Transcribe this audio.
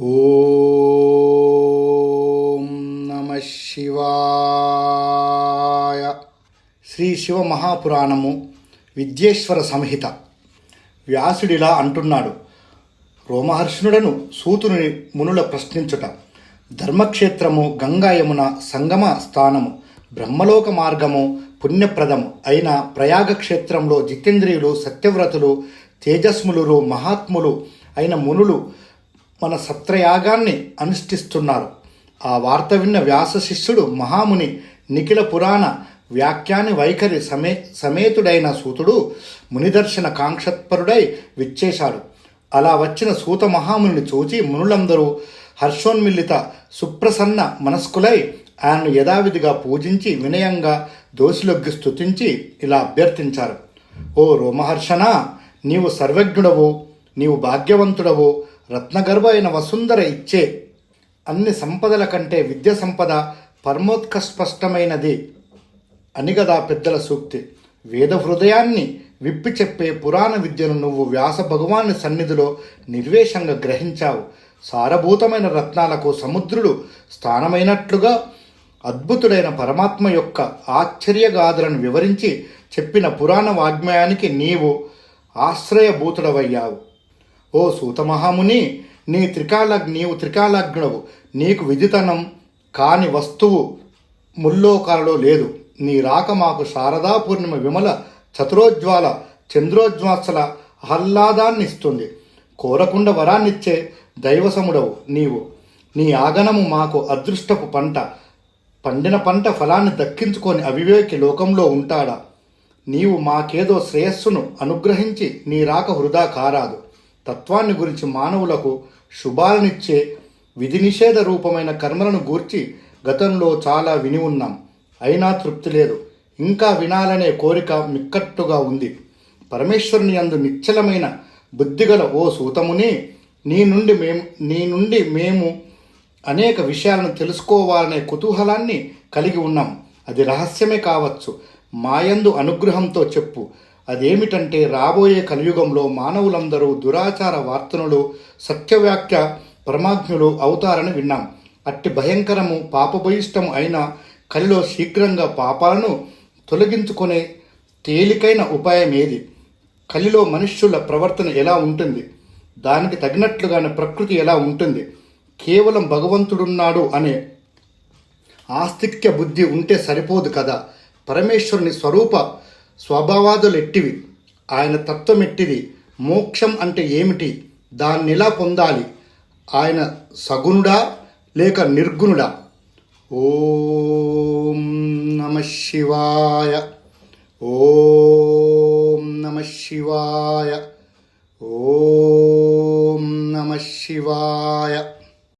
ఓం నమ శివాయ. శ్రీ శివ మహాపురాణము విద్యేశ్వర సంహిత. వ్యాసుడిలా అంటున్నాడు. రోమహర్షణుడను సూతుని మునుల ప్రశ్నించుట. ధర్మక్షేత్రము గంగాయమున సంగమ స్థానము. బ్రహ్మలోక మార్గము పుణ్యప్రదము అయిన ప్రయాగ క్షేత్రంలో జితేంద్రియులు సత్యవ్రతులు తేజస్ములు మహాత్ములు అయిన మునులు మన సత్రయాగాన్ని అనుష్ఠిస్తున్నారు. ఆ వార్త విన్న వ్యాస శిష్యుడు మహాముని నిఖిల పురాణ వ్యాఖ్యాని వైఖరి సమే సమేతుడైన సూతుడు మునిదర్శన కాంక్షత్పరుడై విచ్చేశాడు. అలా వచ్చిన సూత మహాముని చూచి మునులందరూ హర్షోన్మిల్లిత సుప్రసన్న మనస్కులై ఆయన్ను యథావిధిగా పూజించి వినయంగా దోషిలొగ్గి స్తుతించి ఇలా అభ్యర్థించారు. ఓ రోమహర్షణ నీవు సర్వజ్ఞుడవు నీవు భాగ్యవంతుడవు రత్నగర్భ అయిన వసుంధర ఇచ్చే అన్ని సంపదల కంటే విద్య సంపద పరమోత్కస్పష్టమైనది అనిగదా పెద్దల సూక్తి. వేద హృదయాన్ని విప్పి చెప్పే పురాణ విద్యను నువ్వు వ్యాస భగవాన్ని సన్నిధిలో నిర్వేషంగా గ్రహించావు. సారభూతమైన రత్నాలకు సముద్రుడు స్థానమైనట్లుగా అద్భుతుడైన పరమాత్మ యొక్క ఆశ్చర్యగాథలను వివరించి చెప్పిన పురాణ వాగ్మయానికి నీవు ఆశ్రయభూతుడవయ్యావు. ఓ సూతమహాముని నీ త్రికాల నీవు త్రికాలగ్నవు. నీకు విదితనం కాని వస్తువు ముల్లోకాలలో లేదు. నీ రాక మాకు శారదా పూర్ణిమ విమల చతురోజ్వాల చంద్రోజ్వాసల ఆహ్లాదాన్ని ఇస్తుంది. కోరకుండ వరాన్నిచ్చే దైవసముడవు నీవు. నీ ఆగనము మాకు అదృష్టపు పంట. పండిన పంట ఫలాన్ని దక్కించుకొని అవివేకి లోకంలో ఉంటాడా? నీవు మాకేదో శ్రేయస్సును అనుగ్రహించి నీ రాక వృధా కారాదు. తత్వాన్ని గురించి మానవులకు శుభాలనిచ్చే విధి నిషేధ రూపమైన కర్మలను గూర్చి గతంలో చాలా విని ఉన్నాం. అయినా తృప్తి లేదు. ఇంకా వినాలనే కోరిక మిక్కట్టుగా ఉంది. పరమేశ్వరుని అందు నిశ్చలమైన బుద్ధిగల ఓ సూతముని నీ నుండి మేము నీ నుండి మేము అనేక విషయాలను తెలుసుకోవాలనే కుతూహలాన్ని కలిగి ఉన్నాం. అది రహస్యమే కావచ్చు. మాయందు అనుగ్రహంతో చెప్పు. అదేమిటంటే రాబోయే కలియుగంలో మానవులందరూ దురాచార వార్తనులు సత్యవ్యాఖ్య పరమాజ్ఞులు అవుతారని విన్నాం. అట్టి భయంకరము పాపభయిష్టము అయిన కలిలో శీఘ్రంగా పాపాలను తొలగించుకునే తేలికైన ఉపాయం ఏది కలిలో మనుష్యుల ప్రవర్తన ఎలా ఉంటుంది? దానికి తగినట్లుగానే ప్రకృతి ఎలా ఉంటుంది? కేవలం భగవంతుడున్నాడు అనే ఆస్తిక్య బుద్ధి ఉంటే సరిపోదు కదా? పరమేశ్వరుని స్వరూప స్వభావాదులు ఎట్టివి? ఆయన తత్వం ఎట్టిది? మోక్షం అంటే ఏమిటి? దాన్ని ఎలా పొందాలి? ఆయన సగుణుడా లేక నిర్గుణుడా? ఓం నమ శివాయ. ఓం నమ శివాయ. ఓం నమ శివాయ.